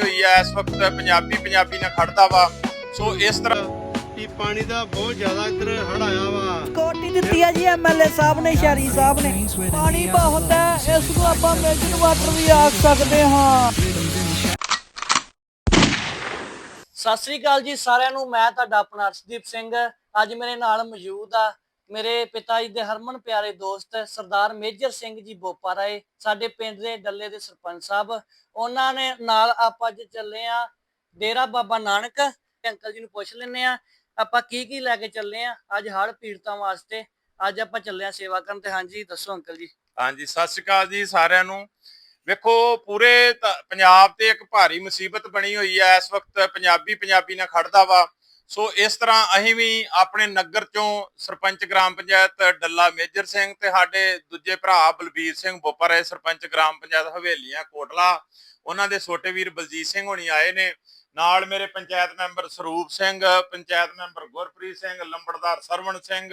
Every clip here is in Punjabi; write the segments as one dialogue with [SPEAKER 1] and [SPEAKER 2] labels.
[SPEAKER 1] ਹੋਈ ਹੈ ਇਸ ਵਕਤ ਪੰਜਾਬੀ ਪੰਜਾਬੀ ਨਾਲ ਖੜਦਾ ਵਾ। ਸੋ ਇਸ ਤਰ੍ਹਾਂ
[SPEAKER 2] ਕਿ ਪਾਣੀ ਦਾ ਬਹੁਤ ਜ਼ਿਆਦਾ ਇੱਧਰ ਹੜ ਆਇਆ ਵਾ।
[SPEAKER 3] ਕੋਟੀ ਦਿੱਤੀ ਆ ਜੀ ਐਮਐਲਏ ਸਾਹਿਬ ਨੇ ਸ਼ਰੀ ਸਾਹਿਬ ਨੇ। ਪਾਣੀ ਬਹੁਤ ਹੈ ਇਸ ਨੂੰ ਆਪਾਂ ਮੇਜਰ ਵਾਟਰ ਵੀ ਆਖ ਸਕਦੇ ਹਾਂ। ਸਤਿ ਸ੍ਰੀ ਅਕਾਲ ਜੀ ਸਾਰਿਆਂ ਨੂੰ ਮੈਂ ਤੁਹਾਡਾ ਆਪਣਾ ਅਰਸ਼ਦੀਪ ਸਿੰਘ। ਅੱਜ ਮੇਰੇ ਨਾਲ ਮੌਜੂਦ ਆ ਮੇਰੇ ਪਿਤਾ ਜੀ ਦੇ ਹਰਮਨ ਪਿਆਰੇ ਦੋਸਤ ਸਰਦਾਰ ਮੇਜਰ ਸਿੰਘ ਜੀ ਬੋਪਾ ਰਾਏ, ਸਾਡੇ ਪਿੰਡ ਦੇ ਡੱਲੇ ਦੇ ਸਰਪੰਚ ਸਾਹਿਬ, ਉਹਨਾਂ ਨੇ ਨਾਲ ਆਪਾਂ ਅੱਜ ਚੱਲੇ ਆ ਡੇਰਾ ਬਾਬਾ ਨਾਨਕ। ਅੰਕਲ ਜੀ ਨੂੰ ਪੁੱਛ ਲੈਨੇ ਆ ਆਪਾਂ ਕੀ ਕੀ ਲੈ ਕੇ ਚੱਲੇ ਆ ਅੱਜ ਹੜ੍ਹ ਪੀੜਤਾਂ ਵਾਸਤੇ, ਅੱਜ ਆਪਾਂ ਚੱਲੇ ਆ ਸੇਵਾ ਕਰਨ ਤੇ। ਹਾਂਜੀ, ਦੱਸੋ ਅੰਕਲ ਜੀ।
[SPEAKER 1] ਹਾਂਜੀ, ਸਤਿ ਸ਼੍ਰੀ ਅਕਾਲ ਜੀ ਸਾਰਿਆਂ ਨੂੰ। ਵੇਖੋ, ਪੂਰੇ ਪੰਜਾਬ ਤੇ ਇੱਕ ਭਾਰੀ ਮੁਸੀਬਤ ਬਣੀ ਹੋਈ ਹੈ। ਇਸ ਵਕਤ ਪੰਜਾਬੀ ਪੰਜਾਬੀ ਨਾਲ ਖੜਦਾ ਵਾ। ਸੋ ਇਸ ਤਰ੍ਹਾਂ ਅਸੀਂ ਵੀ ਆਪਣੇ ਨਗਰ ਚੋਂ ਸਰਪੰਚ ਗ੍ਰਾਮ ਪੰਚਾਇਤ ਡੱਲਾ ਮੇਜਰ ਸਿੰਘ ਤੇ ਸਾਡੇ ਦੂਜੇ ਭਰਾ ਬਲਬੀਰ ਸਿੰਘ ਬੋਪਰ ਸਰਪੰਚ ਗ੍ਰਾਮ ਪੰਚਾਇਤ ਹਵੇਲੀਆਂ, ਕੋਟਲਾ, ਉਹਨਾਂ ਦੇ ਛੋਟੇ ਵੀਰ ਬਲਜੀਤ ਸਿੰਘ ਹੋਣੀ ਆਏ ਨੇ। ਨਾਲ ਮੇਰੇ ਪੰਚਾਇਤ ਮੈਂਬਰ ਸਰੂਪ ਸਿੰਘ, ਪੰਚਾਇਤ ਮੈਂਬਰ ਗੁਰਪ੍ਰੀਤ ਸਿੰਘ, ਲੰਬੜਦਾਰ ਸਰਵਣ ਸਿੰਘ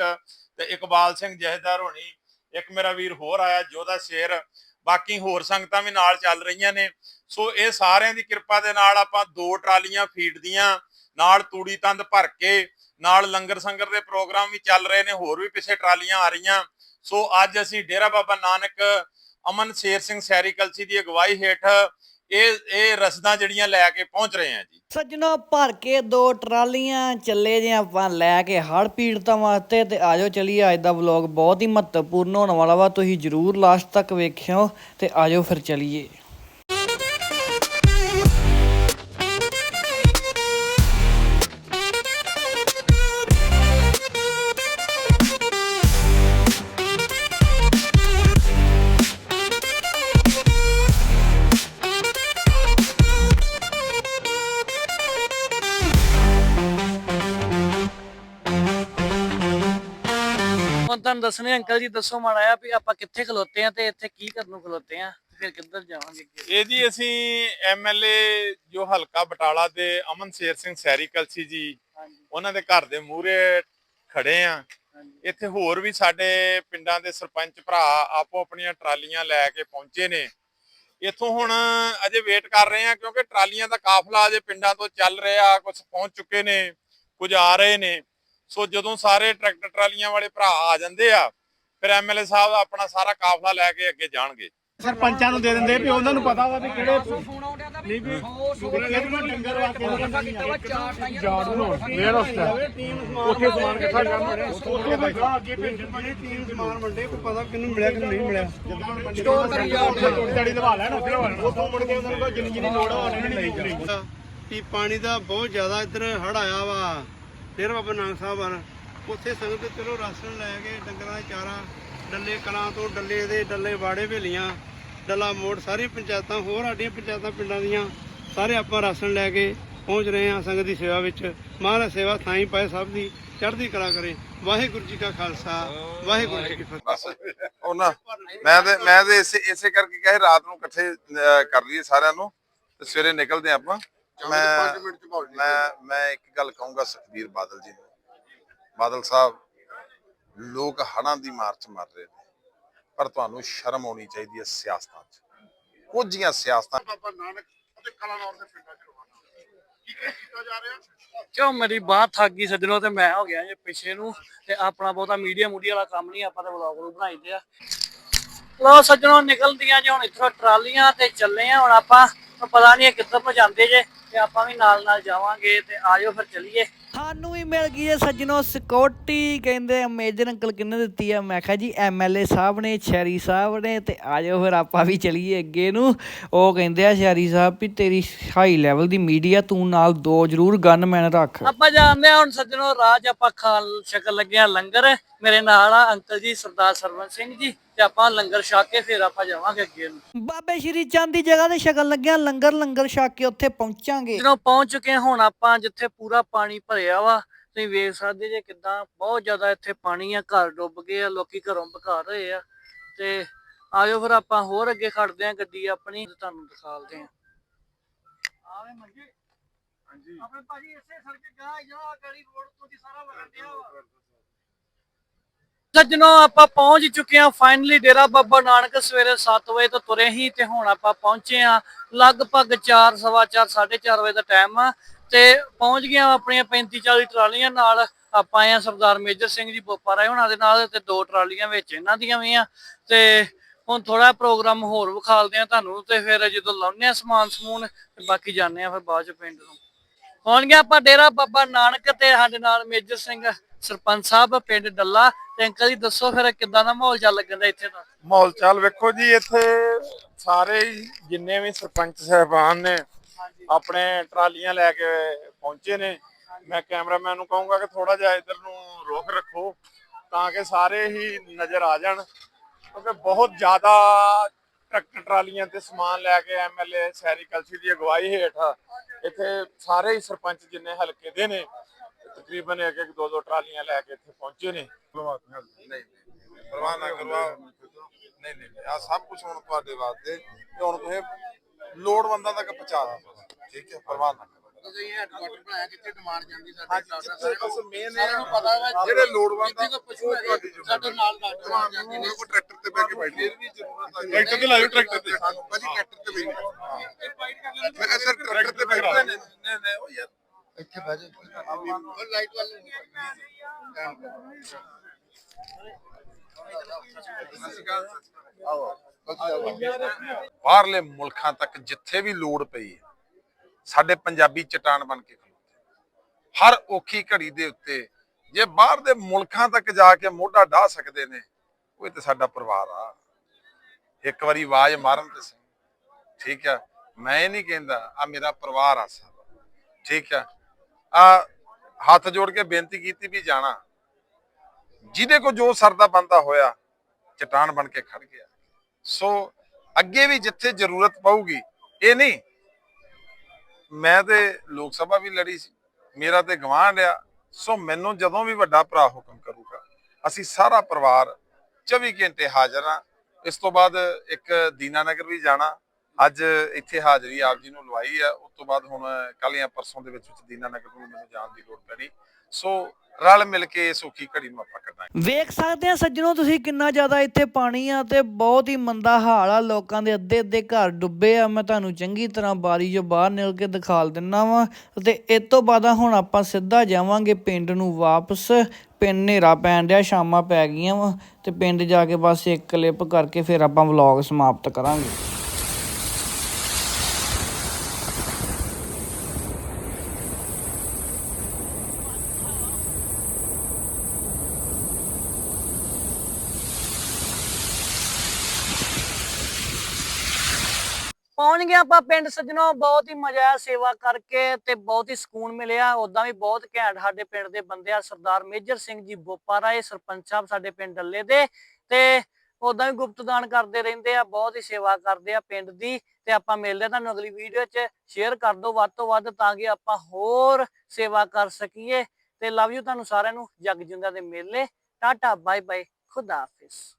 [SPEAKER 1] ਤੇ ਇਕਬਾਲ ਸਿੰਘ ਜਹੇਦਾਰ ਹੋਣੀ। ਇੱਕ ਮੇਰਾ ਵੀਰ ਹੋਰ ਆਇਆ, ਜੋਧਾ ਸ਼ੇਰ। ਬਾਕੀ ਹੋਰ ਸੰਗਤਾਂ ਵੀ ਨਾਲ ਚੱਲ ਰਹੀਆਂ ਨੇ। ਸੋ ਇਹ ਸਾਰਿਆਂ ਦੀ ਕਿਰਪਾ ਦੇ ਨਾਲ ਆਪਾਂ ਦੋ ਟਰਾਲੀਆਂ ਫੀਡ ਦੀਆਂ ਨਾਲ ਤੂੜੀ ਤੰਦ ਭਰ ਕੇ, ਨਾਲ ਲੰਗਰ ਸੰਗਰ ਦੇ ਪ੍ਰੋਗਰਾਮ ਵੀ ਚੱਲ ਰਹੇ ਨੇ, ਹੋਰ ਵੀ ਪਿੱਛੇ ਟਰਾਲੀਆਂ ਆ ਰਹੀਆਂ। ਸੋ ਅੱਜ ਅਸੀਂ ਡੇਰਾ ਬਾਬਾ ਨਾਨਕ ਅਮਨ ਸ਼ੇਰ ਸਿੰਘ ਸੈਰੀ ਕਲਸੀ ਦੀ ਅਗਵਾਈ ਹੇਠ ਇਹ ਇਹ ਰਸਦਾਂ ਜਿਹੜੀਆਂ ਲੈ ਕੇ ਪਹੁੰਚ ਰਹੇ ਹਾਂ ਜੀ।
[SPEAKER 3] ਸੱਜਣੋ, ਭਰ ਕੇ ਦੋ ਟਰਾਲੀਆਂ, ਚੱਲੇ ਜੇ ਆਪਾਂ ਲੈ ਕੇ ਹੜ੍ਹ ਪੀੜਤਾਂ ਵਾਸਤੇ ਤੇ ਆਜੋ ਚਲੀਏ ਅੱਜ ਦਾ ਵਲੌਗ। ਬਹੁਤ ਹੀ ਮਹੱਤਵਪੂਰਨ ਹੋਣ ਵਾਲਾ ਵਾ, ਤੁਸੀਂ ਜਰੂਰ ਲਾਸਟ ਤੱਕ ਵੇਖਿਓ ਤੇ ਆਜੋ ਫਿਰ ਚਲੀਏ। ਹੁਣ ਤੁਹਾਨੂੰ ਦੱਸਣੇ ਅੰਕਲ ਜੀ ਦੱਸੋ ਮਾੜਾ ਆ ਵੀ ਆਪਾਂ ਕਿੱਥੇ ਖਲੋਤੇ ਆ ਤੇ ਇੱਥੇ ਕੀ ਕਰਨ ਨੂੰ ਖਲੋਤੇ ਆ ਫਿਰ ਕਿੱਧਰ ਜਾਵਾਂਗੇ
[SPEAKER 1] ਇਹ ਜੀ ਅਸੀਂ ਐਮਐਲਏ ਜੋ ਹਲਕਾ ਬਟਾਲਾ ਦੇ ਅਮਨ ਸ਼ੇਰ ਸਿੰਘ ਸੈਰੀ ਕਲਸੀ ਜੀ ਉਹਨਾਂ ਦੇ ਘਰ ਦੇ ਮੂਹਰੇ ਖੜੇ ਆ। ਇੱਥੇ ਹੋਰ ਵੀ ਸਾਡੇ ਪਿੰਡਾਂ ਦੇ ਸਰਪੰਚ ਭਰਾ ਆਪੋ ਆਪਣੀਆਂ ਟਰਾਲੀਆਂ ਲੈ ਕੇ ਪਹੁੰਚੇ ਨੇ। ਇੱਥੋਂ ਹੁਣ ਅਜੇ ਵੇਟ ਕਰ ਰਹੇ ਆ ਕਿਉਂਕਿ ਟਰਾਲੀਆਂ ਦਾ ਕਾਫਲਾ ਅਜੇ ਪਿੰਡਾਂ ਤੋਂ ਚੱਲ ਰਿਹਾ ਕੁਝ ਪਹੁੰਚ ਚੁੱਕੇ ਨੇ ਕੁਝ ਆ ਰਹੇ ਨੇ। ਸੋ ਜਦੋਂ ਸਾਰੇ ਟਰੈਕਟਰ ਟਰਾਲੀਆਂ ਵਾਲੇ ਭਰਾ ਆ ਜਾਂਦੇ ਆ ਫਿਰ ਐਮਐਲਏ ਸਾਹਿਬ ਆਪਣਾ ਸਾਰਾ ਕਾਫਲਾ ਲੈ ਕੇ ਅੱਗੇ ਜਾਣਗੇ।
[SPEAKER 2] ਸਰਪੰਚਾਂ ਨੂੰ ਦੇ ਦਿੰਦੇ ਵੀ ਉਹਨਾਂ ਨੂੰ ਪਤਾ ਵਾ ਵੀ ਕਿਹੜੇ ਨਹੀਂ ਵੀ ਕਿਹੜੇ ਡੰਗਰ ਵਾ ਟੀਮ ਉੱਥੇ ਸਮਾਨ ਇਕੱਠਾ ਕਰਨਾ ਉੱਥੇ ਅੱਗੇ ਭੇਜਣ ਵਾਲੀ ਟੀਮ ਸਮਾਨ ਵੰਡੇ ਕੋਈ ਪਤਾ ਕਿਹਨੂੰ ਮਿਲਿਆ ਕਿ ਨਹੀਂ ਮਿਲਿਆ। ਸਟੋਰ ਕਰੀ ਜਾ ਉੱਥੇ ਥੋੜੀ ਦਾੜੀ ਲਵਾ ਲੈਣ ਉੱਥੇ ਲਵਾ ਲੈਣ। ਉੱਥੋਂ ਮੁੜ ਕੇ ਉਹਨਾਂ ਨੂੰ ਕੋਈ ਜਿੰਨੀ ਜਿੰਨੀ ਲੋੜ ਆ ਉਹਨਾਂ ਨੇ ਲਈ ਪਾਣੀ ਦਾ ਬਹੁਤ ਜ਼ਿਆਦਾ ਇੱਧਰ ਹੜ ਆਇਆ ਵਾ। ਫਿਰ ਬਾਬਾ ਨਾਨਕ ਸਾਹਿਬ ਆ ਉੱਥੇ ਸੰਗਤ ਚਲੋ ਰਾਸ਼ਨ ਲੈ ਕੇ ਡੰਗਰਾਂ ਦਾ ਚਾਰਾ ਡੱਲੇ ਕਲਾਂ ਤੋਂ ਡੱਲੇ ਦੇ ਡੱਲੇ ਵਾੜੇ ਵੇਲੀਆਂ ਡੱਲਾ ਮੋੜ ਸਾਰੀ ਪੰਚਾਇਤਾਂ ਹੋਰ ਸਾਡੀਆਂ ਪੰਚਾਇਤਾਂ ਪਿੰਡਾਂ ਦੀਆਂ ਸਾਰੇ ਆਪਾਂ ਰਾਸ਼ਨ ਲੈ ਕੇ ਪਹੁੰਚ ਰਹੇ ਹਾਂ ਸੰਗਤ ਦੀ ਸੇਵਾ ਵਿੱਚ। ਮਹਾਰਾਜ ਸੇਵਾ ਥਾਈ ਪਾਏ ਸਭ ਦੀ ਚੜ੍ਹਦੀ ਕਲਾ ਕਰੇ। ਵਾਹਿਗੁਰੂ ਜੀ ਕਾ ਖਾਲਸਾ ਵਾਹਿਗੁਰੂ ਜੀ ਕੀ ਫਤਿਹ।
[SPEAKER 4] ਬਸ ਉਹਨਾਂ ਮੈਂ ਤੇ ਮੈਂ ਤੇ ਇਸੇ ਇਸੇ ਕਰਕੇ ਕਹੇ ਰਾਤ ਨੂੰ ਇਕੱਠੇ ਅਹ, ਕਰ ਲਈਏ ਸਾਰਿਆਂ ਨੂੰ। ਤੇ ਸਵੇਰੇ ਨਿਕਲਦੇ ਹਾਂ ਆਪਾਂ। ਮੈਂ ਮੈਂ ਮੈਂ ਇੱਕ ਗੱਲ ਕਹੂੰਗਾ ਸੁਖਬੀਰ ਬਾਦਲ ਜੀ ਨੂੰ। ਬਾਦਲ ਸਾਹਿਬ ਲੋਕ ਹੜਾਂ ਦੀ ਮਾਰ ਚ ਮਰ ਰਹੇ ਨੇ ਪਰ ਤੁਹਾਨੂੰ ਸ਼ਰਮ ਆਉਣੀ ਚਾਹੀਦੀ ਹੈ ਸਿਆਸਤਾਂ 'ਚ। ਕੁਝ ਜੀਆਂ ਸਿਆਸਤਾਂ
[SPEAKER 1] ਬਾਬਾ ਨਾਨਕ ਅਤੇ ਕਲਾਨੌਰ ਦੇ ਪਿੰਡਾਂ ਚ ਕੀ ਕੀਤਾ ਜਾ ਰਿਹਾ?
[SPEAKER 3] ਕਿਉਂ ਮੇਰੀ ਬਾਹ ਥੱਕ ਗਈ ਸੱਜਣੋ ਤੇ ਮੈਂ ਹੋ ਗਿਆ ਜੇ ਪਿੱਛੇ ਨੂੰ ਤੇ ਆਪਣਾ ਬਹੁਤਾ ਮੀਡੀਆ ਮੂਡੀਆ ਵਾਲਾ ਕੰਮ ਨਹੀਂ ਆਪਾਂ ਤਾਂ ਵਲੌਗ ਨੂੰ ਬਣਾਈਦੇ ਆ। ਲੋ ਸੱਜਣੋ ਨਿਕਲਦੀਆਂ ਜੇ ਹੁਣ ਇੱਥੋਂ ਟਰਾਲੀਆਂ ਤੇ ਚੱਲੇ ਆ ਹੁਣ ਆਪਾਂ ਪਤਾ ਨਹੀਂ ਕਿੱਧਰ ਨੂੰ ਜਾਂਦੇ ਜੇ। ਤੇ ਆਪਾਂ ਵੀ ਨਾਲ ਨਾਲ ਜਾਵਾਂਗੇ ਤੇ ਆਜੋ ਫਿਰ ਚਲੀਏ। ਸਾਨੂੰ ਵੀ ਮਿਲ ਗਈ ਹੈ ਸੱਜਣੋ ਸਿਕਿਉਰਟੀ ਕਹਿੰਦੇ ਮੇਜਰ ਅੰਕਲ ਕਿੰਨੇ ਦਿੱਤੀ ਆ? ਮੈਂ ਕਿਹਾ ਜੀ ਐਮਐਲਏ ਸਾਹਿਬ ਨੇ ਸ਼ੈਰੀ ਸਾਹਿਬ ਨੇ ਤੇ ਆਜੋ ਫਿਰ ਆਪਾਂ ਵੀ ਚੱਲੀਏ ਅੱਗੇ ਨੂੰ। ਉਹ ਕਹਿੰਦੇ ਆ ਸ਼ੈਰੀ ਸਾਹਿਬ ਵੀ ਤੇਰੀ ਹਾਈ ਲੈਵਲ ਦੀ ਮੀਡੀਆ ਤੂੰ ਨਾਲ ਦੋ ਜ਼ਰੂਰ ਗਨਮੈਨ ਰੱਖ। ਆਪਾਂ ਜਾਣਦੇ ਹਾਂ ਹੁਣ ਸੱਜਣੋ ਰਾਜ ਆਪਾਂ ਖਾਲ ਸ਼ਕਲ ਲੱਗਿਆ ਲੰਗਰ। ਮੇਰੇ ਨਾਲ ਆ ਅੰਕਲ ਜੀ ਸਰਦਾਰ ਸਰਵਨ ਸਿੰਘ ਜੀ ਤੇ ਆਪਾਂ ਲੰਗਰ ਛਕ ਕੇ ਫਿਰ ਆਪਾਂ ਜਾਵਾਂਗੇ ਅੱਗੇ ਨੂੰ। ਬਾਬੇ ਸ਼੍ਰੀ ਚੰਦ ਦੀ ਜਗ੍ਹਾ ਤੇ ਸ਼ਕਲ ਲੱਗਿਆ ਲੰਗਰ ਲੰਗਰ ਛਕ ਕੇ ਉੱਥੇ ਪਹੁੰਚਾਂਗੇ। ਜਦੋਂ ਪਹੁੰਚ ਚੁੱਕੇ ਹੁਣ ਆਪਾਂ ਜਿੱਥੇ ਪੂਰਾ ਪਾਣੀ ਭਰਿਆ ਵਾ ਤੁਸੀਂ ਵੇਖ ਸਕਦੇ ਜੇ ਕਿਦਾਂ ਬਹੁਤ ਜ਼ਿਆਦਾ ਇੱਥੇ ਪਾਣੀ ਆ ਘਰ ਡੁੱਬ ਗਏ ਆ ਲੋਕੀ ਘਰੋਂ ਬਘਾ ਰਹੇ ਆ ਤੇ ਆਜੋ ਫਿਰ ਆਪਾਂ ਹੋਰ ਅੱਗੇ ਖੜਦੇ ਆ ਗੱਡੀ ਆਪਣੀ ਤੁਹਾਨੂੰ ਦਿਖਾਲਦੇ ਆ। ਆਵੇ ਮੰਜੀ। ਹਾਂਜੀ। ਆਪਣੇ ਭਾਜੀ ਇਸੇ ਸੜਕ ਗਾਹ ਜਾ ਗਲੀ ਰੋਡ ਤੋਂ ਦੀ ਸਾਰਾ ਵਗਣ ਡਿਆ ਵਾ। ਸੱਜਣੋ ਆਪਾਂ ਪਹੁੰਚ ਚੁੱਕੇ ਹਾਂ ਫਾਈਨਲੀ ਡੇਰਾ ਬਾਬਾ ਨਾਨਕ ਸਵੇਰੇ 7 ਵਜੇ ਤੋਂ ਤੁਰੇ ਹੀ ਤੇ ਹੁਣ ਆਪਾਂ ਪਹੁੰਚੇ ਹਾਂ ਲਗਭਗ 4 ਸਵਾ 4 4:30 ਵਜੇ ਦਾ ਟਾਈਮ ਆ ਤੇ ਪਹੁੰਚ ਗਈਆਂ ਆਪਣੀਆਂ 35 40 ਟਰਾਲੀਆਂ ਨਾਲ। ਆਪਾਂ ਆਏ ਆ ਸਰਦਾਰ ਮੇਜਰ ਸਿੰਘ ਜੀ ਬੋਪਾਰਾ ਉਹਨਾਂ ਦੇ ਨਾਲ ਤੇ ਦੋ ਟਰਾਲੀਆਂ ਵਿੱਚ ਇਹਨਾਂ ਦੀਆਂ ਵੀ ਆ। ਤੇ ਹੁਣ ਥੋੜਾ ਪ੍ਰੋਗਰਾਮ ਹੋਰ ਵਿਖਾਲਦੇ ਆ ਤੁਹਾਨੂੰ ਤੇ ਫਿਰ ਜਦੋਂ ਲਾਉਨੇ ਆ ਸਮਾਨ ਸਮੂਨ ਬਾਕੀ ਜਾਂਦੇ ਆ ਫਿਰ ਬਾਅਦ ਚ ਪਿੰਡ ਨੂੰ ਪਹੁੰਚ ਆਪਾਂ ਡੇਰਾ ਬਾਬਾ ਨਾਨਕ ਤੇ ਸਾਡੇ ਨਾਲ ਮੇਜਰ ਸਿੰਘ ਸਰਪੰਚ ਸਾਹਿਬ, ਪਿੰਡ ਡੱਲਾ। ਤੇ ਅੰਕਲ ਜੀ ਦੱਸੋ ਫਿਰ ਕਿੱਦਾਂ ਦਾ ਮਾਹੌਲ ਚੱਲ ਲੱਗਦਾ ਇੱਥੇ ਦਾ?
[SPEAKER 1] ਮਾਹੌਲ ਚਾਲ ਵੇਖੋ ਜੀ, ਇੱਥੇ ਸਾਰੇ ਜਿੰਨੇ ਵੀ ਸਰਪੰਚ ਸਹਿਬਾਨ ਨੇ ਆਪਣੇ ਟਰਾਲੀਆਂ ਲੈ ਕੇ ਪਹੁੰਚੇ ਨੇ। ਮੈਂ ਕੈਮਰਾਮੈਨ ਨੂੰ ਕਹੂੰਗਾ ਕਿ ਥੋੜਾ ਜਿਹਾ ਇੱਧਰ ਨੂੰ ਰੁਖ ਰੱਖੋ ਤਾਂ ਕਿ ਸਾਰੇ ਹੀ ਨਜ਼ਰ ਆ ਜਾਣ। ਕਿਉਂਕਿ ਬਹੁਤ ਜ਼ਿਆਦਾ ਟਰੈਕਟਰ ਟਰਾਲੀਆਂ ਤੇ ਸਮਾਨ ਲੈ ਕੇ ਐਮਐਲਏ ਸੈਰੀ ਕਲਸੀ ਦੀ ਅਗਵਾਈ ਹੇਠ ਇੱਥੇ ਸਾਰੇ ਹੀ ਸਰਪੰਚ ਜਿੰਨੇ ਹਲਕੇ ਦੇ ਨੇ, ਤਕਰੀਬਨ ਇੱਕ ਇੱਕ ਦੋ ਦੋ ਟਰਾਲੀਆਂ ਲੈ ਕੇ ਇੱਥੇ ਪਹੁੰਚੇ ਨੇ।
[SPEAKER 4] ਨਹੀਂ ਪਰਵਾਹ ਨਾ ਕਰਵਾ ਨਹੀਂ ਨਹੀਂ ਆ ਸਭ ਕੁਝ ਹੁਣ ਤੁਹਾਡੇ ਵਾਸਤੇ ਤੇ ਹੁਣ ਤੁਸੀਂ ਲੋੜਵੰਦਾਂ ਤੱਕ ਪਹੁੰਚਾ ਦਿਓ। ਠੀਕ ਹੈ ਪਰਵਾਹ ਨਾ ਕਰੋ।
[SPEAKER 5] ਤੁਸੀਂ ਇਹ ਹੈਡਕੁਆਟਰ ਬਣਾਇਆ ਕਿੱਥੇ ਡਿਮਾਂਡ ਜਾਂਦੀ
[SPEAKER 4] ਹਾਂਜੀ,
[SPEAKER 5] ਸਾਡੇ
[SPEAKER 4] ਜਿੱਥੇ ਬਸ main ਇਹ
[SPEAKER 5] ਸਾਰਿਆਂ ਨੂੰ ਪਤਾ ਵਾ
[SPEAKER 4] ਜਿਹੜੇ ਲੋੜਵੰਦ
[SPEAKER 5] ਜਿੱਥੇ ਕੋਈ ਪਸ਼ੂ ਹੈਗੇ ਸਾਡੇ ਨਾਲ ਨਾਲ ਡਿਮਾਂਡ ਜਾਂਦੀ ਨੇ।
[SPEAKER 4] ਕੋਈ ਟਰੈਕਟਰ ਤੇ ਬੈ ਕੇ ਬੈਠੇ ਫਿਰ ਵੀ ਜ਼ਰੂਰਤ ਆ
[SPEAKER 2] ਟਰੈਕਟਰ ਤੇ ਲਾਇਓ, ਟਰੈਕਟਰ ਤੇ।
[SPEAKER 4] ਭਾਜੀ ਟਰੈਕਟਰ ਤੇ ਬੈਠੇ ਮੈਂ ਸਰ ਟਰੈਕਟਰ ਤੇ ਬੈਠੇ ਨੇ। ਨਹੀਂ ਨਹੀਂ ਉਹ ਯਾਰ।
[SPEAKER 5] ਇੱਥੇ ਬਹਿ ਜਾ ਲਾਈਟ ਵਾਲੇ
[SPEAKER 4] ਬਾਹਰਲੇ ਮੁਲਕਾਂ ਤੱਕ ਜਿੱਥੇ ਵੀ ਲੋੜ ਪਈ ਹੈ ਸਾਡੇ ਪੰਜਾਬੀ ਚਟਾਨ ਬਣ ਕੇ ਖਲੋਤੇ। ਹਰ ਔਖੀ ਘੜੀ ਦੇ ਉੱਤੇ ਜੇ ਬਾਹਰ ਦੇ ਮੁਲਕਾਂ ਤੱਕ ਜਾ ਕੇ ਮੋਢਾ ਢਾ ਸਕਦੇ ਨੇ, ਉਹ ਤੇ ਸਾਡਾ ਪਰਿਵਾਰ ਆ। ਇੱਕ ਵਾਰੀ ਆਵਾਜ਼ ਮਾਰਨ ਤੇ ਠੀਕ ਆ, ਮੈਂ ਇਹ ਨਹੀਂ ਕਹਿੰਦਾ ਆ ਮੇਰਾ ਪਰਿਵਾਰ ਆ ਸਭ। ਠੀਕ ਆ ਆ ਹੱਥ ਜੋੜ ਕੇ ਬੇਨਤੀ ਕੀਤੀ ਵੀ ਜਾਣਾ। ਜਿਹਦੇ ਕੋ ਜੋ ਸਰਦਾ ਬੰਦਾ ਹੋਇਆ, ਚਟਾਨ ਬਣ ਕੇ ਖੜ ਗਿਆ। ਸੋ ਅੱਗੇ ਵੀ ਜਿੱਥੇ ਜ਼ਰੂਰਤ ਪਊਗੀ, ਇਹ ਨਹੀਂ ਮੈਂ ਤੇ ਲੋਕ ਸਭਾ ਵੀ ਲੜੀ ਸੀ। ਮੇਰਾ ਤੇ ਗਵਾਂਢ ਆ। ਸੋ ਮੈਨੂੰ ਜਦੋਂ ਵੀ ਵੱਡਾ ਭਰਾ ਹੁਕਮ ਕਰੂਗਾ, ਅਸੀਂ ਸਾਰਾ ਪਰਿਵਾਰ 24 ਘੰਟੇ ਹਾਜ਼ਰ ਆ ਇਸ ਤੋਂ ਬਾਅਦ ਇੱਕ ਦੀਨਾਨਗਰ ਵੀ ਜਾਣਾ। ਅੱਜ ਇੱਥੇ ਹਾਜ਼ਰੀ ਆਪ ਜੀ ਨੂੰ ਲਵਾਈ ਆ। ਉਸ ਤੋਂ ਬਾਅਦ ਹੁਣ ਕੱਲ੍ਹ ਜਾਂ ਪਰਸੋਂ ਦੇ ਵਿੱਚ ਵਿੱਚ ਦੀਨਾਨਗਰ ਨੂੰ ਮੈਨੂੰ ਜਾਣ ਦੀ ਲੋੜ ਪੈਣੀ। ਸੋ ਰਲ ਮਿਲ ਕੇ ਇਸ ਘੜੀ ਨੂੰ ਆਪਾਂ ਕੱਢਾਂਗੇ।
[SPEAKER 6] ਵੇਖ ਸਕਦੇ ਆ ਸੱਜਣੋ ਤੁਸੀਂ ਕਿੰਨਾ ਜ਼ਿਆਦਾ ਇੱਥੇ ਪਾਣੀ ਆ ਤੇ ਬਹੁਤ ਹੀ ਮੰਦਾ ਹਾਲ ਆ। ਲੋਕਾਂ ਦੇ ਅੱਧੇ ਅੱਧੇ ਘਰ ਡੁੱਬੇ ਆ। ਮੈਂ ਤੁਹਾਨੂੰ ਚੰਗੀ ਤਰ੍ਹਾਂ ਬਾਰੀ ਜੋ ਬਾਹਰ ਨਿਕਲ ਕੇ ਦਿਖਾਲ ਦਿੰਨਾ ਵਾ ਤੇ ਇਸ ਤੋਂ ਬਾਅਦ ਹੁਣ ਆਪਾਂ ਸਿੱਧਾ ਜਾਵਾਂਗੇ ਪਿੰਡ ਨੂੰ ਵਾਪਸ। ਪਿੰਡ ਹਨੇਰਾ ਪੈਣ ਡਿਆ, ਸ਼ਾਮਾਂ ਪੈ ਗਈਆਂ ਵਾ ਤੇ ਪਿੰਡ ਜਾ ਕੇ ਬਸ ਇੱਕ ਕਲਿੱਪ ਕਰਕੇ ਫਿਰ ਆਪਾਂ ਵਲੌਗ ਸਮਾਪਤ ਕਰਾਂਗੇ।
[SPEAKER 3] ਪਹੁੰਚ ਗਏ ਆਪਾਂ ਪਿੰਡ ਸੱਜਣੋ, ਬਹੁਤ ਹੀ ਮਜ਼ਾ ਆਇਆ ਸੇਵਾ ਕਰਕੇ ਤੇ ਬਹੁਤ ਹੀ ਸਕੂਨ ਮਿਲਿਆ। ਉਦਾਂ ਵੀ ਬਹੁਤ ਘੈਂਟ ਸਾਡੇ ਪਿੰਡ ਦੇ ਬੰਦੇ ਆ, ਸਰਦਾਰ ਮੇਜਰ ਸਿੰਘ ਜੀ ਬੋਪਾਰਾ ਇਹ ਸਰਪੰਚ ਸਾਹਿਬ ਸਾਡੇ ਪਿੰਡ ਡੱਲੇ ਦੇ ਤੇ ਉਦਾਂ ਵੀ ਗੁਪਤਦਾਨ ਕਰਦੇ ਰਹਿੰਦੇ ਆ, ਬਹੁਤ ਹੀ ਸੇਵਾ ਕਰਦੇ ਆ ਪਿੰਡ ਦੀ ਤੇ ਆਪਾਂ ਮਿਲਦੇ ਤੁਹਾਨੂੰ ਅਗਲੀ ਵੀਡੀਓ 'ਚ। ਸ਼ੇਅਰ ਕਰ ਦਿਓ ਵੱਧ ਤੋਂ ਵੱਧ ਤਾਂ ਕਿ ਆਪਾਂ ਹੋਰ ਸੇਵਾ ਕਰ ਸਕੀਏ ਤੇ ਲਵ ਯੂ ਤੁਹਾਨੂੰ ਸਾਰਿਆਂ ਨੂੰ, ਜਗ ਜਿੰਦਾ ਦੇ ਮੇਲੇ। ਟਾਟਾ ਬਾਏ ਬਾਏ ਖੁਦਾ ਹਾਫਿਜ਼।